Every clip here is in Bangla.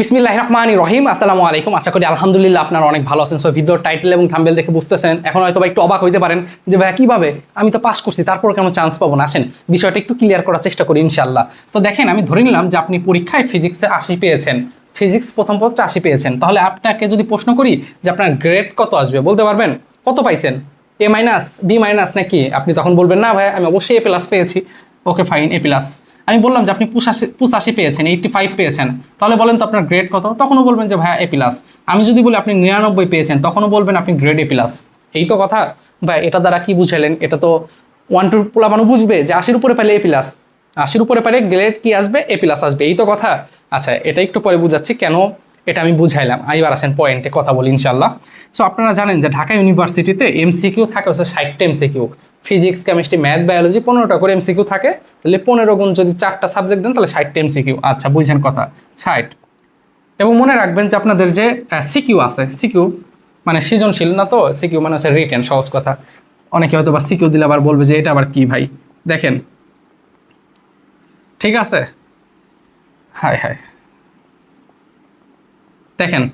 বিসমিল্লাহ রহমান রহিম আসসালামু আলাইকুম। আশা করি আলহামদুলিল্লাহ আপনারা অনেক ভালো আছেন। সো ভিডিওর টাইটেল এবং থাম্বেল দেখে বুঝতেছেন। এখন হয়তো একটু অবাক হইতে পারেন যে, ভাইয়া, কীভাবে? আমি তো পাস করছি, তারপর কেন চান্স পাবো না? আসেন, বিষয়টা একটু ক্লিয়ার করার চেষ্টা করি ইনশাল্লাহ তো দেখেন, আমি ধরে নিলাম যে, আপনি পরীক্ষায় ফিজিক্সে আশি পেয়েছেন। ফিজিক্স প্রথম পত্রে আশি পেয়েছেন। তাহলে আপনাকে যদি প্রশ্ন করি যে, আপনার গ্রেড কত আসবে? বলতে পারবেন, কত পাইছেন? এ মাইনাস বি মাইনাস নাকি? আপনি তখন বলবেন, না ভাই আমি অবশ্যই এ প্লাস পেয়েছি। ওকে ফাইন এ প্লাস আমি বললাম যে আপনি পঁচাশি পঁচাশি পেয়েছেন এইটটি ফাইভ পেয়েছেন। তাহলে বলেন তো আপনার গ্রেড কত? তখনও বলবেন যে ভাইয়া এ প্লাস আমি যদি বলি আপনি নিরানব্বই পেয়েছেন, তখনও বলবেন আপনি গ্রেড এ প্লাস এই তো কথা। ভাই, এটা দ্বারা কি বুঝাইলেন এটা তো ওয়ান টু পোলাবানো বুঝবে যে আশির উপরে পাইলে এ প্লাস আশির উপরে পাইলে গ্রেড কি আসবে? এ প্লাস আসবে। এই তো কথা। আচ্ছা এটা একটু পরে বুঝাচ্ছি কেন এটা আমি বুঝাইলাম। এইবার আসেন পয়েন্টে কথা বলি ইনশাল্লাহ সো আপনারা জানেন যে ঢাকা ইউনিভার্সিটিতে এমসিকিউ থাকে, হচ্ছে ষাটটা MCQ physics chemistry math biology পনেরোটা করে এমসিকিউ থাকে, তাহলে পনেরো গুণ যদি চারটা সাবজেক্ট দেন, তাহলে ষাটটা এমসিকিউ আচ্ছা বুঝেন কথা, ষাট। এবং মনে রাখবেন যে আপনাদের যে সিকিউ আছে সিকিউ মানে সৃজনশীল না তো? সিকিউ মানে হচ্ছে রিটেন সহজ কথা। অনেকে হয়তো বা সিকিউ দিলে আবার বলবে যে, এটা আবার কি ভাই? দেখেন। ঠিক আছে? হায় হায়। দেখেন,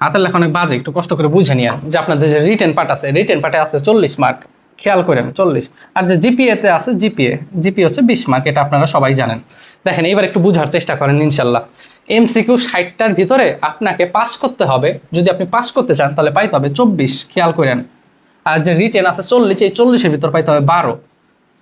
হাতের লেখা অনেক বাজে, একটু কষ্ট করে বুঝে নিয়ে যে আপনাদের যে রিটেন পার্ট আছে রিটেন পার্টে আছে চল্লিশ মার্ক খেয়াল করেন, চল্লিশ। আর যে জিপিএতে আছে জিপিএ জিপিএ হচ্ছে বিশ মার্ক এটা আপনারা সবাই জানেন। দেখেন এবার একটু বোঝার চেষ্টা করেন, ইনশাল্লাহ। এমসিকিউ ষাটটার ভিতরে আপনাকে পাস করতে হবে। যদি আপনি পাস করতে চান, তাহলে পাইতে হবে চব্বিশ, খেয়াল করেন। আর যে রিটেন আছে চল্লিশ, এই চল্লিশের ভিতর পাইতে হবে বারো।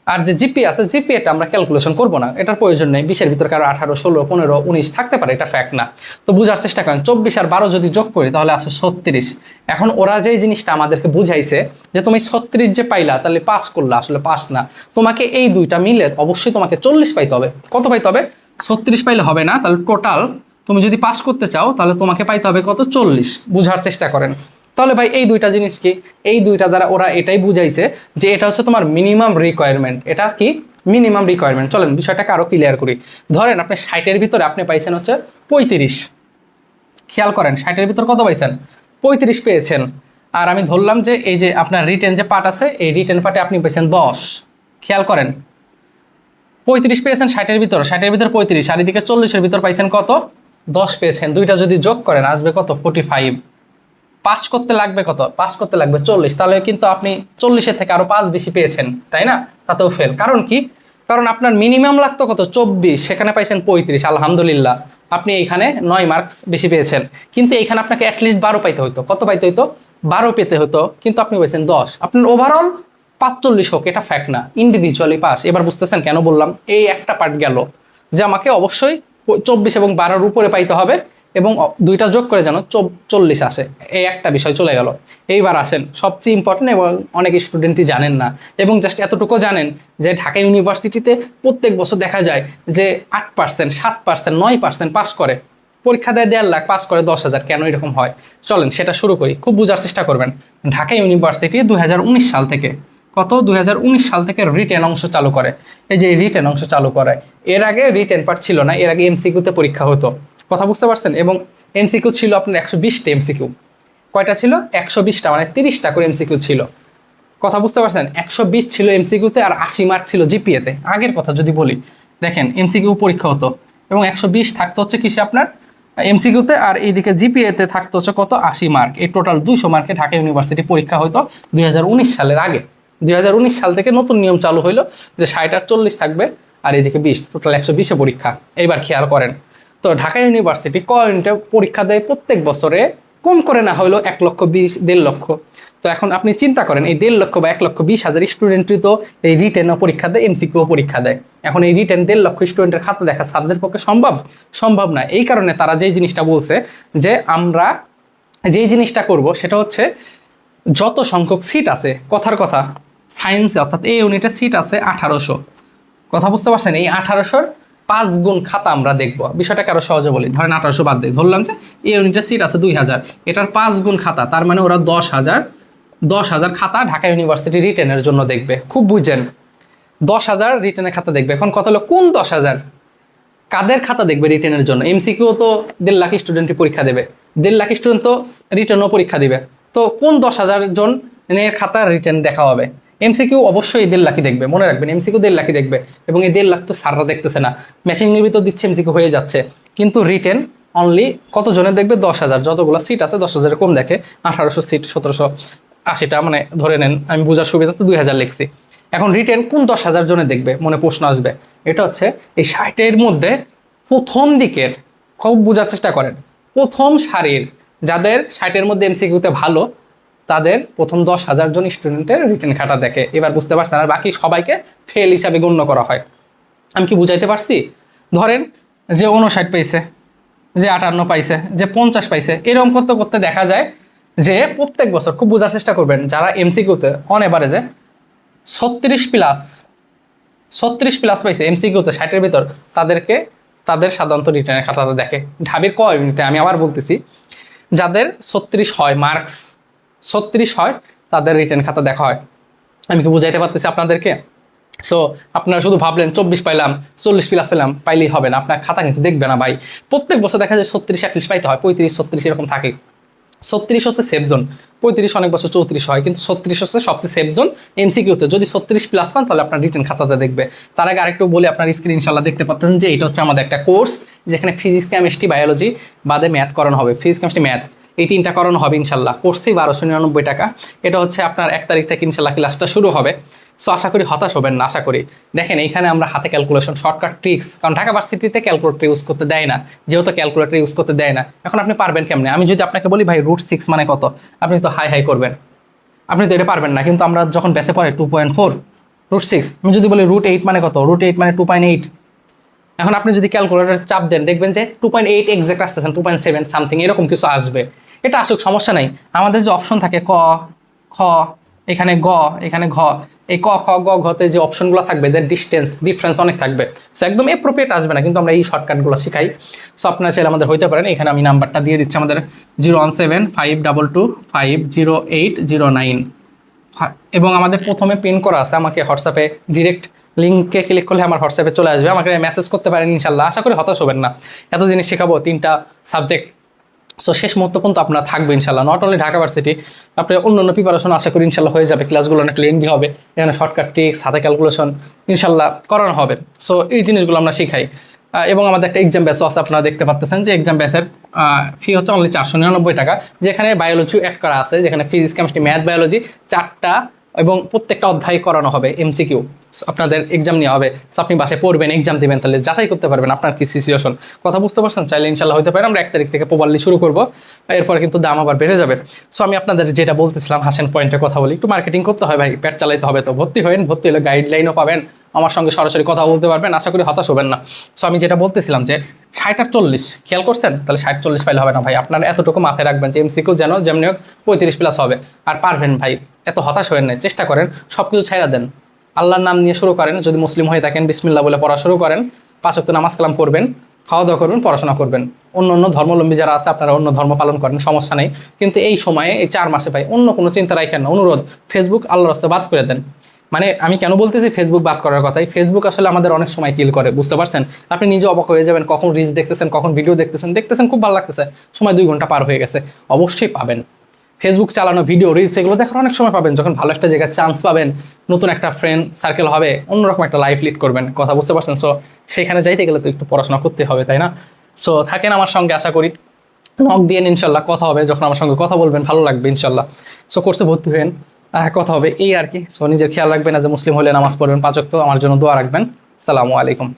আর যে জিপি আছে জিপি এটা আমরা ক্যালকুলেশন করব না। এটার প্রয়োজন নেই। বিশের ভিতরে কারও আঠারো, ষোলো, পনেরো, উনিশ থাকতে পারে, এটা ফ্যাক্ট না। তো বোঝার চেষ্টা করেন, চব্বিশ আর বারো যদি যোগ করি, তাহলে আসে ছত্রিশ। এখন ওরা যে জিনিসটা আমাদেরকে বুঝাইছে, যে তুমি ছত্রিশ যে পাইলা, তাহলে পাস করলা, আসলে পাস না। তোমাকে এই দুইটা মিলে অবশ্যই তোমাকে চল্লিশ পাইতে হবে। কত পাইতে হবে? ছত্রিশ পাইলে হবে না, তাহলে টোটাল তুমি যদি পাস করতে চাও, তাহলে তোমাকে পাইতে হবে কত? চল্লিশ। বুঝার চেষ্টা করেন। তাহলে ভাই এই দুইটা জিনিস কি? এই দুইটা দ্বারা ওরা এটাই বুঝাইছে যে এটা হচ্ছে তোমার মিনিমাম রিকোয়ারমেন্ট এটা কি? মিনিমাম রিকোয়ারমেন্ট চলেন, বিষয়টাকে আরও ক্লিয়ার করি। ধরেন আপনি ষাটের ভিতরে আপনি পাইছেন হচ্ছে পঁয়ত্রিশ। খেয়াল করেন, ষাটের ভিতর কত পাইছেন? পঁয়ত্রিশ পেয়েছেন। আর আমি ধরলাম যে এই যে আপনার রিটেন যে পার্ট আছে, এই রিটেন পার্টে আপনি পেয়েছেন দশ। খেয়াল করেন। পঁয়ত্রিশ পেয়েছেন ষাটের ভিতর ষাটের ভিতর পঁয়ত্রিশ, আর এদিকে চল্লিশের ভিতর পাইছেন কত? দশ পেয়েছেন। দুইটা যদি যোগ করেন, আসবে কত? ফোর্টি ফাইভ পাস করতে লাগবে কত? পাস করতে লাগবে চল্লিশ। তাহলে কিন্তু আপনি চল্লিশের থেকে আরও পাঁচ বেশি পেয়েছেন, তাই না? তাতেও ফেল কারণ কি? কারণ আপনার মিনিমাম লাগতো কত? চব্বিশ। সেখানে পাইছেন পঁয়ত্রিশ। আলহামদুলিল্লাহ। আপনি এইখানে নয় মার্কস বেশি পেয়েছেন। কিন্তু এইখানে আপনাকে অ্যাটলিস্ট বারো পাইতে হতো কত পাইতে হতো বারো পেতে হতো কিন্তু আপনি পেয়েছেন দশ। আপনার ওভারঅল পাঁচচল্লিশ হোক, এটা ফ্যাক্ট না। ইন্ডিভিজুয়ালি পাস এবার বুঝতেছেন কেন বললাম? এই একটা পার্ট গেল যে আমাকে অবশ্যই চব্বিশ এবং বারোর উপরে পাইতে হবে। এবং দুইটা যোগ করে যেন চল্লিশ আসে। এই একটা বিষয় চলে গেল। এইবার আসেন, সবচেয়ে ইম্পর্টেন্ট এবং অনেক স্টুডেন্টই জানেন না। এবং জাস্ট এতটুকু জানেন যে ঢাকা ইউনিভার্সিটিতে প্রত্যেক বছর দেখা যায় যে আট পার্সেন্ট সাত পার্সেন্ট নয় পার্সেন্ট পাস করে। পরীক্ষা দেয় দেড় লাখ পাস করে দশ হাজার। কেন এরকম হয়? চলেন, সেটা শুরু করি। খুব বোঝার চেষ্টা করবেন। ঢাকা ইউনিভার্সিটি দু হাজার উনিশ সাল থেকে। কত? দু হাজার উনিশ সাল থেকে রিটেন অংশ চালু করে। এই যে রিটেন অংশ চালু করে, এর আগে রিটেন পার্ট ছিল না, এর আগে এমসিকিউতে পরীক্ষা হতো। কথা বুঝতে পারছেন? এবং এমসিকিউ ছিল আপনার একশো বিশটা এমসিকিউ কয়টা ছিল? একশো বিশটা মানে তিরিশটা করে এমসিকিউ ছিল। কথা বুঝতে পারছেন? একশো বিশ ছিল এমসিকিউতে আর আশি মার্ক ছিল জিপিএতে আগের কথা যদি বলি, দেখেন এমসিকিউ পরীক্ষা হতো। এবং একশো বিশ থাকতে হচ্ছে কিসে আপনার? এমসিকিউতে আর এইদিকে জিপিএতে থাকতে হচ্ছে কত? আশি মার্ক এই টোটাল দুইশো মার্কে ঢাকা ইউনিভার্সিটি পরীক্ষা হতো দুই হাজার উনিশ সালের আগে। দুই হাজার উনিশ সাল থেকে নতুন নিয়ম চালু হইল যে ষাট আর চল্লিশ থাকবে, আর এদিকে বিশ। টোটাল একশো বিশে পরীক্ষা। এইবার খেয়াল করেন। তো ঢাকা ইউনিভার্সিটি কয়েন্টে পরীক্ষা দেয় প্রত্যেক বছরে কম করে না হইল এক লক্ষ বিশ, দেড় লক্ষ। তো এখন আপনি চিন্তা করেন, এই দেড় লক্ষ বা এক লক্ষ বিশ হাজার স্টুডেন্টই তো এই রিটেনও পরীক্ষা দেয় এমসিকিউ পরীক্ষা দেয়। এখন এই রিটেন দেড় লক্ষ স্টুডেন্টের খাতা দেখা সাধ্যের পক্ষে সম্ভব? সম্ভব না। এই কারণে তারা যেই জিনিসটা বলছে যে আমরা যেই জিনিসটা করব সেটা হচ্ছে যত সংখ্যক সিট আছে, কথার কথা সায়েন্সে অর্থাৎ এই ইউনিটে সিট আছে আঠারোশো। কথা বুঝতে পারছেন? এই আঠারোশোর পাঁচ গুণ খাতা আমরা দেখব। বিষয়টাকে আরও সহজে বলি। ধরেন আঠারোশো বাদ দিই। ধরলাম যে এই ইউনিটের সিট আছে দুই হাজার। এটার পাঁচ গুণ খাতা, তার মানে ওরা দশ হাজার। দশ হাজার খাতা ঢাকা ইউনিভার্সিটি রিটেনের জন্য দেখবে। খুব বুঝেন। দশ হাজার রিটেনের খাতা দেখবে। এখন কথা হলো, কোন দশ হাজার? কাদের খাতা দেখবে রিটেনের জন্য? এমসিকিউ তো দেড় লাখ স্টুডেন্টই পরীক্ষা দেবে। দেড় লাখ স্টুডেন্ট তো রিটেনও পরীক্ষা দিবে। তো কোন দশ হাজার জন এর খাতা রিটেন দেখা হবে? এমসিকিউ অবশ্যই দেড় লাখই দেখবে, মনে রাখবেন এমসিকিউ দেড় লাখই দেখবে। এবং এই দেড় লাখ তো সাররা দেখতেছে না। মেশিনের ভিতর দিচ্ছে এমসিকিউ হয়ে যাচ্ছে। কিন্তু রিটেন অনলি কত জনের দেখবে? দশ হাজার। যতগুলো সিট আছে, দশ হাজারের কম দেখে। আঠারোশো সিট সতেরোশো আশিটা মানে ধরে নেন, আমি বোঝার সুবিধাতে দুই হাজার লিখছি। এখন রিটেন কোন দশ হাজার জনে দেখবে? মনে প্রশ্ন আসবে। এটা হচ্ছে এই ষাটের মধ্যে প্রথম দিকের, খুব বোঝার চেষ্টা করেন, প্রথম সারির, যাদের ষাটের মধ্যে এমসিকিউতে ভালো তাদের প্রথম দশ হাজার জন স্টুডেন্টের রিটেন খাতা দেখে। এবার বুঝতে পারছেন, আর বাকি সবাইকে ফেল হিসাবে গণ্য করা হয়। আমি কি বুঝাইতে পারছি? ধরেন যে উনষাট পাইছে, যে আটান্ন পাইছে, যে পঞ্চাশ পাইছে, এরকম করতে করতে দেখা যায় যে প্রত্যেক বছর খুব বোঝার চেষ্টা করবেন, যারা এমসিকিউতে অন এভারেজে ছত্রিশ প্লাস ছত্রিশ প্লাস পাইছে এমসিকিউতে ষাটের ভিতর, তাদেরকে তাদের সাধারণত রিটার্নের খাতাতে দেখে। ঢাবির ক ইউনিটে আমি আবার বলতেছি, যাদের ছত্রিশ হয় মার্কস ছত্রিশ হয়, তাদের রিটার্ন খাতা দেখা হয়। আমি কি বুঝাইতে পারতেছি আপনাদেরকে? সো আপনারা শুধু ভাবলেন চব্বিশ পাইলাম, চল্লিশ প্লাস পেলাম, পাইলেই হবে না। আপনার খাতা কিন্তু দেখবে না ভাই। প্রত্যেক বছর দেখা যায় ছত্রিশ, একত্রিশ পাইতে হয়, পঁয়ত্রিশ, ছত্রিশ এরকম থাকে। ছত্রিশ হচ্ছে সেফ জোন পঁয়ত্রিশ অনেক বছর চৌত্রিশ হয়, কিন্তু ছত্রিশ হচ্ছে সবচেয়ে সেফ জোন এমসিকিউতে যদি ছত্রিশ প্লাস পান, তাহলে আপনার রিটার্ন খাতাতে দেখবে। তার আগে আরেকটু বলে, আপনার স্ক্রিন ইনশাল্লাহ দেখতে পাচ্ছেন যে এটা হচ্ছে আমাদের একটা কোর্স যেখানে ফিজিক্স কেমিস্ট্রি বায়োলজি বাদে ম্যাথ করানো হবে। ফিজিক্স কেমিস্ট্রি ম্যাথ এই তিনটা করানো হবে ইনশাল্লাহ। কোর্সেই বারোশো নিরানব্বই টাকা। এটা হচ্ছে আপনার এক তারিখ থেকে ইনশাল্লাহ ক্লাসটা শুরু হবে। সো আশা করি হতাশ হবেন না, আশা করি। দেখেন, এইখানে আমরা হাতে ক্যালকুলেশন শর্টকাট ট্রিক্স কারণ ঢাকা ভার্সিটিতে ক্যালকুলেটর ইউজ করতে দেয় না। যেহেতু ক্যালকুলেটর ইউজ করতে দেয় না। এখন আপনি পারবেন কেমনে? আমি যদি আপনাকে বলি, ভাই রুট সিক্স মানে কত? আপনি তো হাই হাই করবেন। আপনি তো এটা পারবেন না। কিন্তু আমরা যখন বেসে পড়ে two point four root six আমি যদি বলি রুট এইট মানে কত? রুট এইট মানে টু পয়েন্ট এইট এখন আপনি যদি ক্যালকুলেটর চাপ দেন, দেখবেন যে টু পয়েন্ট এইট এক্সাক্ট আসতেছেন টু পয়েন্ট সেভেন সামথিং এরকম কিছু আসবে। এটা আসুক, সমস্যা নাই। আমাদের যে অপশন থাকে ক, খ, এখানে গ, এখানে ঘ, এই ক, খ, গ ঘতে যে অপশনগুলো থাকবে এদের ডিস্টেন্স ডিফারেন্স অনেক থাকবে। সো একদম এপ্রোপ্রিয়েট আসবে না, কিন্তু আমরা এই শর্টকাটগুলো শিখাই। সো আপনারা চাইলে আমাদের হইতে পারেন। এখানে আমি নাম্বারটা দিয়ে দিচ্ছি আমাদের zero one seven five double two five zero eight zero nine এবং আমাদের প্রথমে পিন করা আছে, আমাকে হোয়াটসঅ্যাপে ডিরেক্ট লিঙ্কে ক্লিক করলে আমার হোয়াটসঅ্যাপে চলে আসবে। আমাকে মেসেজ করতে পারেন, ইনশাল্লাহ। আশা করি হতাশ হবেন না। এত জিনিস শেখাবো, তিনটা সাবজেক্ট সো শেষ মুহূর্ত পর্যন্ত আপনার থাকবে ইনশাল্লাহ। নট অনলি ঢাকা ভার্সিটি আপনার অন্য অন্য প্রিপারেশন আশা করি ইনশাল্লাহ হয়ে যাবে। ক্লাসগুলো অনেক লেন্দি হবে। এখানে শর্টকাট ট্রিক্স হাতে ক্যালকুলেশন ইনশাল্লাহ করানো হবে। সো এই জিনিসগুলো আমরা শিখাই। এবং আমাদের একটা এক্সাম ব্যাচও আছে, আপনারা দেখতে পাচ্ছেন যে এক্সাম ব্যাচের ফি হচ্ছে অনলি চারশো নিরানব্বই টাকা। যেখানে বায়োলজি অ্যাড করা আছে, যেখানে ফিজিক্স কেমিস্ট্রি ম্যাথ বায়োলজি চারটা এবং প্রত্যেকটা অধ্যায় করানো হবে এমসিকিউ আপনাদের এক্সাম নেওয়া হবে। আপনি বাসায় পড়বেন এক্সাম দিবেন, তাহলে যাচাই করতে পারবেন আপনার কি সিচুয়েশন কথা বুঝতে পারছেন? চাইলে ইনশাল্লাহ হতে পারে, আমরা এক তারিখ থেকে প্রবারলি শুরু করব। এরপর কিন্তু দাম আবার বেড়ে যাবে। সো আমি আপনাদের যেটা বলতেছিলাম হাসেন পয়েন্টে কথা বলি। একটু মার্কেটিং করতে হয় ভাই, পেট চালাইতে হবে তো। ভর্তি হবেন ভর্তি হলে গাইডলাইনও পাবেন। আমার সঙ্গে সরাসরি কথা বলতে পারবেন, আশা করি হতাশ হবেন না। সো আমি যেটা বলতেছিলাম যে, ষাট আর চল্লিশ, খেয়াল করছেন? তাহলে ষাট চল্লিশ পাইলে হবে না ভাই। আপনার এতটুকু মাথায় রাখবেন যে এমসিকিউ যেন, যেমনি হোক পঁয়ত্রিশ প্লাস হবে। আর পারবেন ভাই, এত হতাশ হবেন না চেষ্টা করেন সব কিছু ছাইড়া দেন। আল্লাহর নাম নিয়ে শুরু করেন, যদি মুসলিম হয়ে থাকেন, বিসমিল্লাহ বলে পড়া শুরু করেন, পাঁচ ওয়াক্ত নামাজ কালাম করবেন খাওয়া দাওয়া করবেন, পড়াশোনা করবেন। অন্য অন্য ধর্মাবলম্বী যারা আছে, আপনারা অন্য ধর্ম পালন করেন, সমস্যা নেই। কিন্তু এই সময়ে, এই চার মাসে ভাই, অন্য কোনো চিন্তা রাখেন না। অনুরোধ ফেসবুক আল্লাহর রাস্তা বাদ করে দেন। মানে আমি কেন বলতেছি ফেসবুক বাদ করার কথাই? ফেসবুক আসলে আমাদের অনেক সময় কিল করে, বুঝতে পারছেন? আপনি নিজে অবাক হয়ে যাবেন, কখন রিলস দেখতেছেন, কখন ভিডিও দেখতেছেন। দেখতেছেন, খুব ভালো লাগতেছে। সময় দুই ঘণ্টা পার হয়ে গেছে। অবশ্যই পাবেন। ফেসবুক চালানো ভিডিও রিলস এগুলো দেখার অনেক সময় পাবেন। যখন ভালো একটা জায়গায় চান্স পাবেন, নতুন একটা ফ্রেন্ড সার্কেল হবে, অন্যরকম একটা লাইফ লিড করবেন, কথা বুঝতে পারছেন? সো সেখানে যাইতে গেলে তো একটু পড়াশোনা করতে হবে, তাই না? সো থাকেন আমার সঙ্গে, আশা করি। নক দিয়ে ইনশাল্লাহ, কথা হবে। যখন আমার সঙ্গে কথা বলবেন, ভালো লাগবে, ইনশাল্লাহ। সো কোর্সে ভর্তি হবেন কথা হবে, এই আর কি। সো নিজের খেয়াল রাখবেন আজ মুসলিম হলে নামাজ পড়বেন পাচক তো আমার জন্য দোয়া রাখবেন। সালামু আলাইকুম।